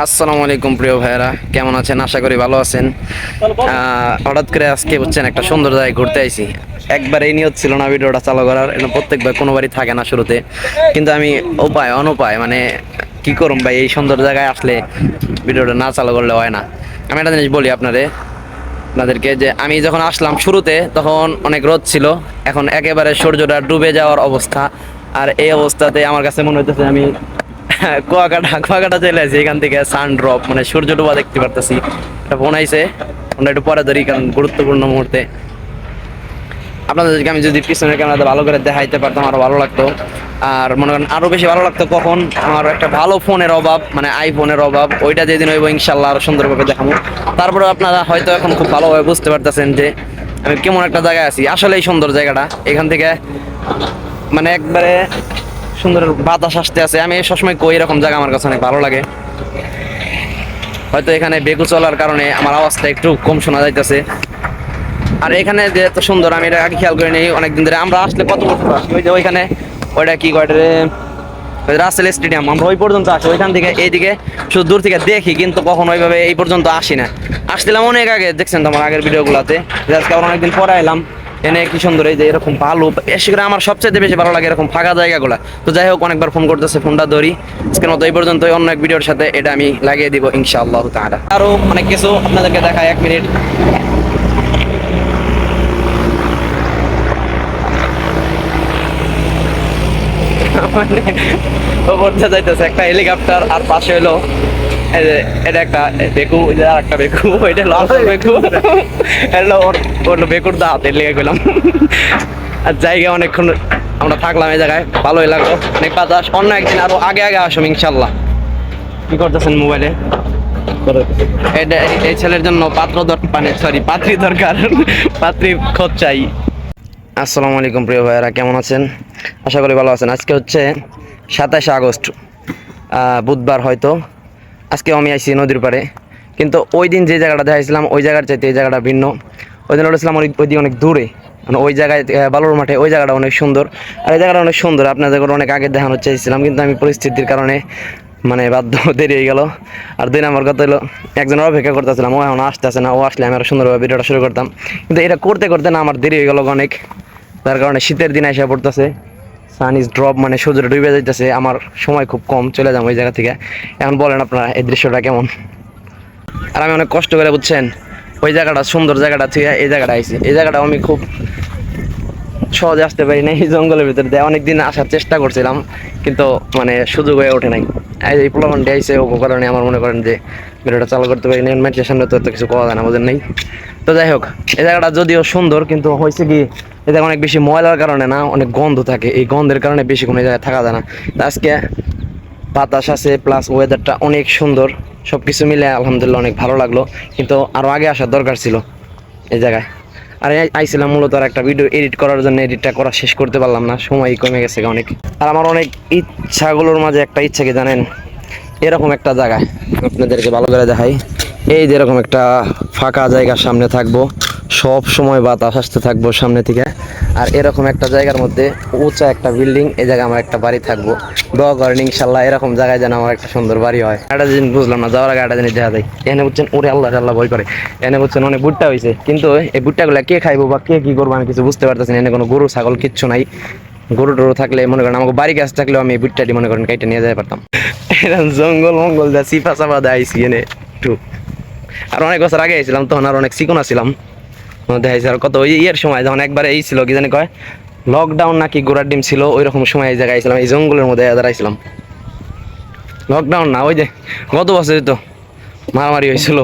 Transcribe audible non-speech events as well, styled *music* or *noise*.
আসসালামু আলাইকুম প্রিয় ভাইয়েরা, কেমন আছেন? আশা করি ভালো আছেন। হঠাৎ করে আজকে বুঝছেন, একটা সুন্দর জায়গায় ঘুরতে আইছি। একবার এই নিয়ত ছিল না ভিডিওটা চালু করার প্রত্যেকবার কোনোবারই থাকে না শুরুতে। কিন্তু আমি উপায়, অনুপায় মানে কি করুম ভাই, এই সুন্দর জায়গায় আসলে ভিডিওটা না চালু করলে হয় না। আমি একটা জিনিস বলি আপনাদের আপনাদেরকে যে আমি যখন আসলাম শুরুতে, তখন অনেক রোদ ছিল। এখন একেবারে সূর্যটা ডুবে যাওয়ার অবস্থা। আর এই অবস্থাতে আমার কাছে মনে হইতেছে আমি কুয়াকাটা কুয়াকাটা চলে আসি, এখান থেকে সান ড্রপ মানে সূর্য ডোবা দেখতে পারতেছি। এটা ফোন আইছে ফোনটা একটু পরে ধরি, কারণ গুরুত্বপূর্ণ মুহূর্তে। আপনাদেরকে আমি যদি পিছনের ক্যামেরাতে ভালো করে দেখাইতে পারতাম, আরও ভালো লাগতো। আর মনে করেন, আরও বেশি ভালো লাগতো কখন? আমার একটা ভালো ফোনের অভাব মানে আইফোনের অভাব। ওইটা যেদিন হইব ইনশাল্লাহ আরও সুন্দরভাবে দেখাবো তারপরে আপনারা হয়তো এখন খুব ভালোভাবে বুঝতে পারতেছেন যে, আমি কেমন একটা জায়গায় আছি। আসলে এই সুন্দর জায়গাটা। এখান থেকে মানে একবারে সুন্দর বাতাস আসতে আছে। আমি সবসময় কই এরকম জায়গা আমার কাছে অনেক ভালো লাগে। হয়তো এখানে বেগু চলার কারণে আমার আওয়াজটা একটু কম শোনা যাইতেছে। আর এখানে যে এত সুন্দর, আমি এটা আগে খেয়াল করিনি, অনেকদিন ধরে আমরা আসলে কত বছর আসি? ওই যে ওইখানে, ওইটা কি কয় রে ওই রাসেল স্টেডিয়াম, আমরা ওই পর্যন্ত আসি। ওইখান থেকে এইদিকে শুধু দূর থেকে দেখি, কিন্তু কখনো ওইভাবে এই পর্যন্ত আসি না। আসছিলাম অনেক আগে, দেখছেন তো আমার আগের ভিডিওগুলোতে? আজকে আবার অনেকদিন পরে এলাম এনে কি সুন্দর এই যে এরকম ভালো বেশি করে আমার সবচেয়ে বেশি ভালো লাগে এরকম ফাঁকা জায়গাগুলো। তো যাই হোক, অনেকবার ফোন করতেছে ফোনটা ধরি। আজকের মতো এই পর্যন্ত অন্য এক ভিডিওর সাথে এটা আমি লাগিয়ে দিব ইনশাআল্লাহ তাআলা। আরও অনেক কিছু আপনাদেরকে দেখায় এক মিনিট। *laughs* মানে যাইতেছে একটা হেলিকপ্টার আর পাশে হলো এটা একটা বেকু আর একটা বেকু হলো আসল বেকু। হলো ওর ওর বেকুর দাঁত এর লেগে গেলাম। আর জায়গা অনেকক্ষণ আমরা থাকলাম এই জায়গায় ভালোই লাগল। অনেক বাতাস অন্য একদিন আরও আগে আগে আসুন ইনশাল্লাহ। কি করতেছেন মোবাইলে? এটা এই ছেলের জন্য পাত্র দরকার মানে সরি পাত্রী দরকার পাত্রী খোঁজ চাই। আসসালামু আলাইকুম প্রিয় ভাইয়েরা কেমন আছেন? আশা করি ভালো আছেন। আজকে হচ্ছে সাতাশে আগস্ট আহ, বুধবার হয়তো। আজকে আমি আইছি নদীর পাড়ে। কিন্তু ওই দিন যে জায়গাটা দেখাইছিলাম, ওই জায়গার চাইতে এই জায়গাটা ভিন্ন। ওই দিন উঠেছিলাম অনেক ওই দিন অনেক দূরে। মানে ওই জায়গায় বালুর মাঠে, ওই জায়গাটা অনেক সুন্দর। আর এই জায়গাটা অনেক সুন্দর আপনাদের অনেক আগে দেখানো চাইছিলাম, কিন্তু আমি পরিস্থিতির কারণে মানে বাধ্য দেরি হয়ে গেল। আর দুই নাম্বার কথা হলো একজনের অপেক্ষা করতেছিলাম, ও এখন আসতেছে না, ও আসলে আমি আরও সুন্দরভাবে ভিডিওটা শুরু করতাম। কিন্তু এটা করতে করতে না, আমার দেরি হয়ে গেল অনেক। তার কারণে শীতের দিন এসে পড়তেছে। সান ইজ ড্রপ মানে সূর্য ডুবে যাইতেছে, আমার সময় খুব কম, চলে যাব ওই জায়গা থেকে। এখন বলেন আপনারা, এই দৃশ্যটা কেমন? আর আমি অনেক কষ্ট করে, বুঝছেন, ওই জায়গাটা, সুন্দর জায়গাটা থেকে এই জায়গাটা আইছি। এই জায়গাটা আমি খুব সহজে আসতে পারি না এই জঙ্গলের ভিতরে দিয়ে। অনেকদিন আসার চেষ্টা করছিলাম, কিন্তু মানে সুযোগ হয়ে ওঠে নাই। এই প্লাবনটি আইসে ও কারণে আমার মনে করেন যে ভিডিওটা চালু করতে পারি না তো কিছু করা যায় না, বোঝেন নাই? তো যাই হোক, এই জায়গাটা যদিও সুন্দর, কিন্তু হয়েছে কি জায়গা অনেক বেশি ময়লার কারণে না, অনেক গন্ধ থাকে। এই গন্ধের কারণে বেশি কোনো জায়গায় থাকা যায় না। আজকে বাতাস আছে প্লাস ওয়েদারটা অনেক সুন্দর। সব কিছু মিলে আলহামদুলিল্লাহ অনেক ভালো লাগল। কিন্তু আরও আগে আসার দরকার ছিল এই জায়গায়। আর আইছিলাম মূলত আর একটা ভিডিও এডিট করার জন্য এডিটটা করা শেষ করতে পারলাম না সময় কমে গেছে অনেক। আর আমার অনেক ইচ্ছাগুলোর মাঝে একটা ইচ্ছা কি জানেন? এরকম একটা জায়গায়। আপনাদেরকে ভালো করে দেখাই। এই যেরকম একটা ফাঁকা জায়গার সামনে থাকব। সব সময় বাতাস আসতে থাকব সামনে থেকে। আর এরকম একটা জায়গার মধ্যে উঁচা একটা বিল্ডিং এই জায়গায় আমার একটা বাড়ি থাকব। দোয়া করেন ইনশাল্লাহ এরকম জায়গায় যেন আমার একটা সুন্দর বাড়ি হয়। একটা জিনিস বুঝলাম না, যাওয়ার আগে একটা জিনিস দেখা যায় এনে বুঝছেন, ওরে আল্লাহ আল্লাহ ভয় করে। এনে বুঝছেন, অনেক ভুট্টা হয়েছে কিন্তু এই ভুট্টাগুলো কে খাইবো বা কে কি করব আমি কিছু বুঝতে পারতেছি না। এনে কোনো গরু, ছাগল কিচ্ছু নাই। গরু টরু থাকলে মনে করেন আমাকে বাড়ি গাছ থাকলেও আমি এই ভুট্টাটি মনে করেন কাইটে নিয়ে যেতে পারতাম। এরকম জঙ্গল মঙ্গল যা সিপা চাপা দেয় আইসি এনে একটু। আর অনেক বছর আগে আইছিলাম, তখন আর অনেক চিকন ছিলাম। কত ওই ইয়ের সময় যখন একবার এই ছিল, কি জানি কয় লকডাউন নাকি গোড়ার ডিম ছিল ওই রকম সময় এই জায়গায় আইছিলাম, এই জঙ্গলের মধ্যে দাঁড়াইছিলাম। লকডাউন না, ওই যে গত বছরই তো মারামারি হয়েছিল।